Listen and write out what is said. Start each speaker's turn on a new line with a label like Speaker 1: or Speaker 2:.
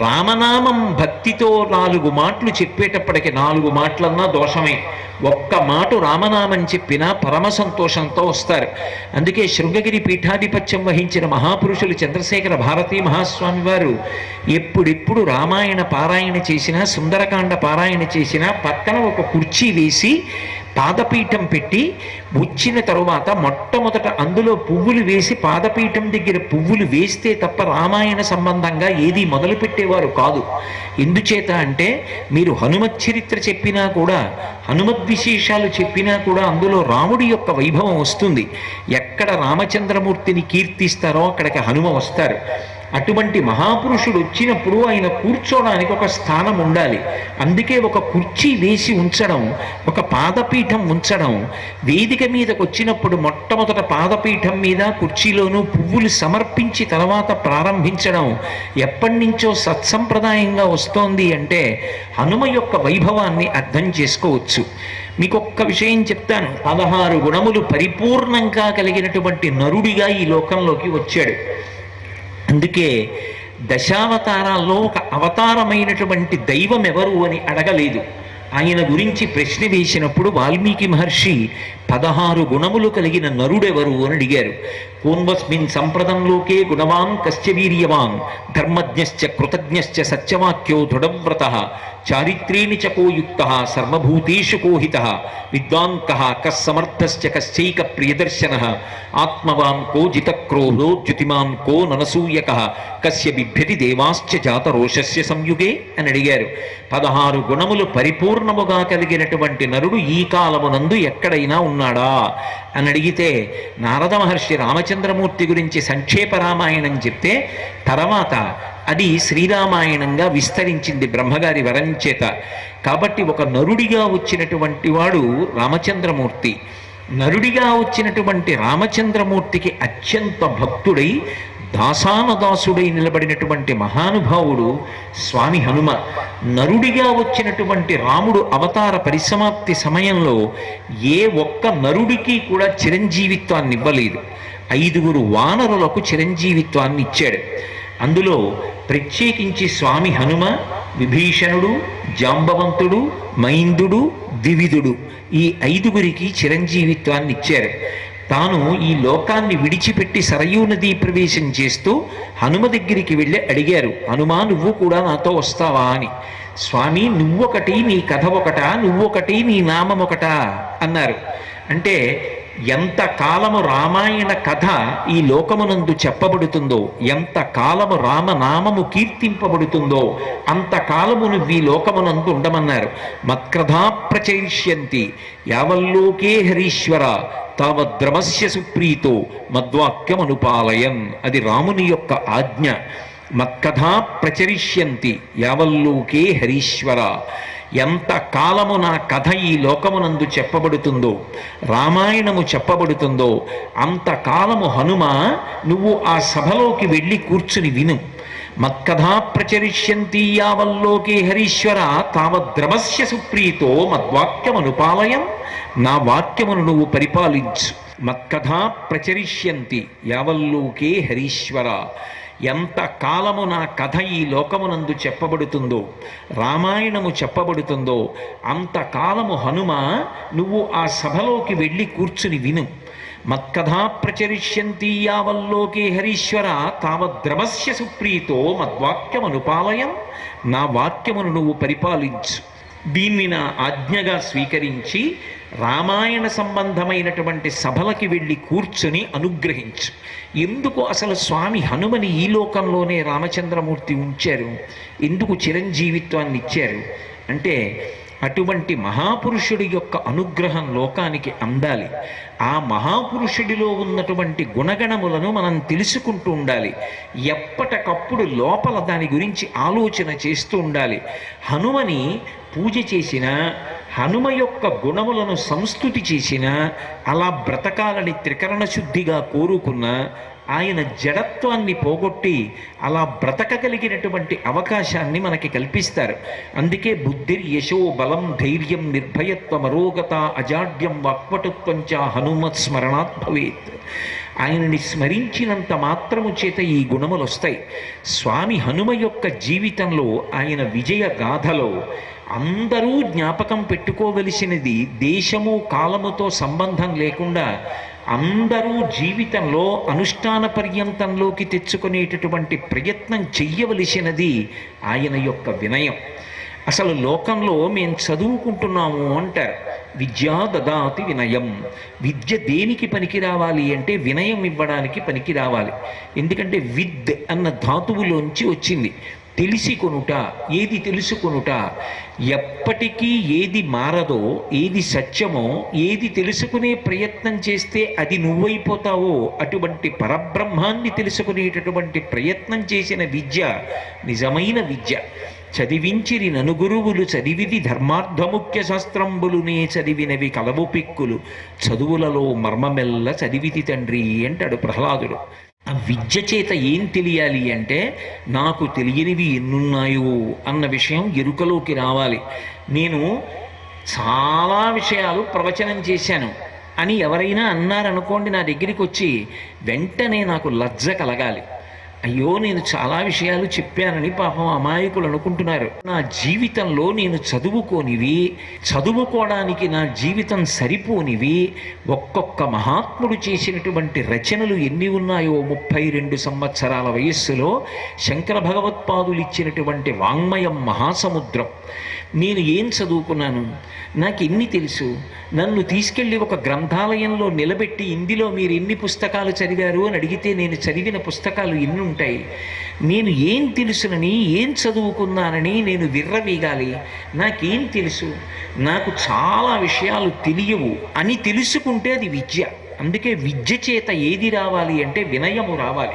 Speaker 1: రామనామం భక్తితో నాలుగు మాటలు చెప్పేటప్పటికి నాలుగు మాటలన్నా దోషమే. ఒక్క మాట రామనామం చెప్పినా పరమ సంతోషంతో వస్తారు. అందుకే శృంగగిరి పీఠాధిపత్యం వహించిన మహాపురుషులు చంద్రశేఖర భారతీ మహాస్వామి వారు ఎప్పుడెప్పుడు రామాయణ పారాయణ చేసినా సుందరకాండ పారాయణ చేసినా పక్కన ఒక కుర్చీ వేసి పాదపీఠం పెట్టి వచ్చిన తరువాత మొట్టమొదట అందులో పువ్వులు వేసి పాదపీఠం దగ్గర పువ్వులు వేస్తే తప్ప రామాయణ సంబంధంగా ఏది మొదలు పెట్టేవారు కాదు. ఎందుచేత అంటే మీరు హనుమత్ చరిత్ర చెప్పినా కూడా హనుమద్ విశేషాలు చెప్పినా కూడా అందులో రాముడి యొక్క వైభవం వస్తుంది. ఎక్కడ రామచంద్రమూర్తిని కీర్తిస్తారో అక్కడికి హనుమ వస్తారు. అటువంటి మహాపురుషుడు వచ్చినప్పుడు ఆయన కూర్చోడానికి ఒక స్థానం ఉండాలి. అందుకే ఒక కుర్చీ వేసి ఉంచడం ఒక పాదపీఠం ఉంచడం. వేదిక మీదకు వచ్చినప్పుడు మొట్టమొదట పాదపీఠం మీద కుర్చీలోనూ పువ్వులు సమర్పించి తర్వాత ప్రారంభించడం. ఎప్పటి నుంచో సత్సంప్రదాయంగా వస్తోంది అంటే హనుమ యొక్క వైభవాన్ని అర్థం చేసుకోవచ్చు. మీకు ఒక్క విషయం చెప్తాను. పదహారు గుణములు పరిపూర్ణంగా కలిగినటువంటి నరుడిగా ఈ లోకంలోకి వచ్చాడు. అందుకే దశావతారాల్లో ఒక అవతారమైనటువంటి దైవం ఎవరు అని అడగలేదు. ఆయన గురించి ప్రశ్న వేసినప్పుడు వాల్మీకి మహర్షి పదహారు గుణములు కలిగిన నరుడెవరు అని అడిగారు. పూర్వస్మిన్ సంప్రదంలోకే గుణవాన్ కశ్చవీర్యవాన్ ధర్మజ్ఞశ్చ కృతజ్ఞశ్చ సత్యవాక్యో దృఢవ్రత చారిత్రేణి చ కోయుక్త సర్వభూతేషు కోహిత విద్వాంక కః కస్సమర్థశ్చ కశ్చైక ప్రియదర్శన ఆత్మవాన్ కో జితక్రోధో జ్యుతిమాన్ కో ననసూయక కస్య బిభ్యతి దేవాశ్చ జాతరోషస్య సంయుగే అని అడిగారు. పదహారు గుణములు పరిపూర్ణముగా కలిగినటువంటి నరుడు ఈ కాలమునందు ఎక్కడైనా ఉన్నాడా? అని అడిగితే నారద మహర్షి రామచంద్రమూర్తి గురించి సంక్షేప రామాయణం చెప్తే తర్వాత అది శ్రీరామాయణంగా విస్తరించింది బ్రహ్మగారి వరం చేత. కాబట్టి ఒక నరుడిగా వచ్చినటువంటి వాడు రామచంద్రమూర్తి. నరుడిగా వచ్చినటువంటి రామచంద్రమూర్తికి అత్యంత భక్తుడై దాసానదాసుడై నిలబడినటువంటి మహానుభావుడు స్వామి హనుమ. నరుడిగా వచ్చినటువంటి రాముడు అవతార పరిసమాప్తి సమయంలో ఏ ఒక్క నరుడికి కూడా చిరంజీవిత్వాన్ని ఇవ్వలేదు ఐదుగురు వానరులకు చిరంజీవిత్వాన్ని ఇచ్చాడు అందులో ప్రత్యేకించి స్వామి హనుమ విభీషణుడు జాంబవంతుడు మైందుడు ద్వివిధుడు. ఈ ఐదుగురికి చిరంజీవిత్వాన్ని ఇచ్చారు. తాను ఈ లోకాన్ని విడిచిపెట్టి సరయూ నదీ ప్రవేశం చేస్తూ హనుమ దగ్గరికి వెళ్ళి అడిగారు హనుమా నువ్వు కూడా నాతో వస్తావా? అని. స్వామి నువ్వొకటి నీ కథ ఒకటా? నువ్వొకటి నీ నామం ఒకటా? అన్నారు. అంటే ఎంత కాలము రామాయణ కథ ఈ లోకమునందు చెప్పబడుతుందో ఎంత కాలము రామనామము కీర్తింపబడుతుందో అంత కాలము నువ్వు ఈ లోకమునందు ఉండమన్నారు. మత్క్రధా ప్రచయిష్యంతి యావల్లోకే హరీశ్వర తావద్రమస్య సుప్రీతో మద్వాక్యమనుపాలయన్. అది రాముని యొక్క ఆజ్ఞ. మత్కథా ప్రచరిష్యంతి యావల్లోకే హరీశ్వర. ఎంత కాలము నా కథ ఈ లోకమునందు చెప్పబడుతుందో రామాయణము చెప్పబడుతుందో అంత కాలము హనుమ నువ్వు ఆ సభలోకి వెళ్ళి కూర్చుని విను. మత్కథా ప్రచరిష్యంతి యావల్లోకే హరీశ్వర తావద్రవస్య సుప్రీతో మద్వాక్యమనుపాలయం నా వాక్యమును నువ్వు పరిపాలించు. మత్కథా ప్రచరిష్యంతి యావల్లోకే హరీశ్వర. ఎంత కాలము నా కథ ఈ లోకమునందు చెప్పబడుతుందో రామాయణము చెప్పబడుతుందో అంత కాలము హనుమ నువ్వు ఆ సభలోకి వెళ్ళి కూర్చుని విను. మత్కథా ప్రచరిష్యంతి యావల్లోకే హరీశ్వర తావద్రమస్య సుప్రీతో మద్వాక్యమనుపాలయం నా వాక్యమును నువ్వు పరిపాలించు. దీన్ని నా ఆజ్ఞగా స్వీకరించి రామాయణ సంబంధమైనటువంటి సభలకి వెళ్ళి కూర్చుని అనుగ్రహించు. ఎందుకు అసలు స్వామి హనుమని ఈ లోకంలోనే రామచంద్రమూర్తి ఉంచారు? ఎందుకు చిరంజీవిత్వాన్ని ఇచ్చారు? అంటే అటువంటి మహాపురుషుడి యొక్క అనుగ్రహం లోకానికి అందాలి. ఆ మహాపురుషుడిలో ఉన్నటువంటి గుణగణములను మనం తెలుసుకుంటూ ఉండాలి. ఎప్పటికప్పుడు లోపల దాని గురించి ఆలోచన చేస్తూ ఉండాలి. హనుమని పూజ చేసిన హనుమ యొక్క గుణములను సంస్థుతి చేసిన అలా బ్రతకాలని త్రికరణ శుద్ధిగా కోరుకున్న ఆయన జడత్వాన్ని పోగొట్టి అలా బ్రతకగలిగినటువంటి అవకాశాన్ని మనకి కల్పిస్తారు. అందుకే బుద్ధిర్ యశో బలం ధైర్యం నిర్భయత్వం అరోగత అజాడ్యం వాక్పటుత్వం చ హనుమత్ స్మరణాత్ భవేత్. ఆయనని స్మరించినంత మాత్రము చేత ఈ గుణములు వస్తాయి స్వామి హనుమ యొక్క జీవితంలో ఆయన విజయ గాథలో అందరూ జ్ఞాపకం పెట్టుకోవలసినది దేశము కాలముతో సంబంధం లేకుండా అందరూ జీవితంలో అనుష్ఠాన పర్యంతంలోకి తెచ్చుకునేటటువంటి ప్రయత్నం చెయ్యవలసినది ఆయన యొక్క వినయం. అసలు లోకంలో మేము చదువుకుంటున్నాము అంటారు. విద్యా దదాతి వినయం. విద్య దేనికి పనికి రావాలి అంటే వినయం ఇవ్వడానికి పనికి రావాలి. ఎందుకంటే విద్ అన్న ధాతువులోంచి వచ్చింది. తెలిసి కొనుట ఏది తెలుసుకొనుట ఎప్పటికీ ఏది మారదో ఏది సత్యమో ఏది తెలుసుకునే ప్రయత్నం చేస్తే అది నువ్వైపోతావో అటువంటి పరబ్రహ్మాన్ని తెలుసుకునేటటువంటి ప్రయత్నం చేసిన విద్య నిజమైన విద్య. చదివించిరి ననుగురువులు చదివిది ధర్మార్థముఖ్య శాస్త్రంబులునే చదివినవి కలవు పిక్కులు. చదువులలో మర్మమెల్ల చదివితి తండ్రి అంటాడు ప్రహ్లాదుడు. ఆ విద్య చేత ఏం తెలియాలి అంటే నాకు తెలియనివి ఎన్నున్నాయో అన్న విషయం ఎరుకలోకి రావాలి. నేను చాలా విషయాలు ప్రవచనం చేశాను అని ఎవరైనా అన్నారనుకోండి నా దగ్గరికి వచ్చి వెంటనే నాకు లజ్జ కలగాలి. అయ్యో నేను చాలా విషయాలు చెప్పానని పాపం అమాయకులు అనుకుంటున్నారు. నా జీవితంలో నేను చదువుకోనివి చదువుకోవడానికి నా జీవితం సరిపోనివి ఒక్కొక్క మహాత్ముడు చేసినటువంటి రచనలు ఎన్ని ఉన్నాయో ముప్పై రెండు సంవత్సరాల వయస్సులో శంకర భగవత్పాదులు ఇచ్చినటువంటి వాంగ్మయం మహాసముద్రం. నేను ఏం చదువుకున్నాను? నాకు ఎన్ని తెలుసు? నన్ను తీసుకెళ్ళి ఒక గ్రంథాలయంలో నిలబెట్టి ఇందులో మీరు ఎన్ని పుస్తకాలు చదివారు అని అడిగితే నేను చదివిన పుస్తకాలు ఎన్ని ఉంటాయి? నేను ఏం తెలుసునని ఏం చదువుకున్నానని నేను విర్రవీగాలి. నాకేం తెలుసు? నాకు చాలా విషయాలు తెలియవు అని తెలుసుకుంటే అది విద్య. అందుకే విద్య చేత ఏది రావాలి అంటే వినయము రావాలి.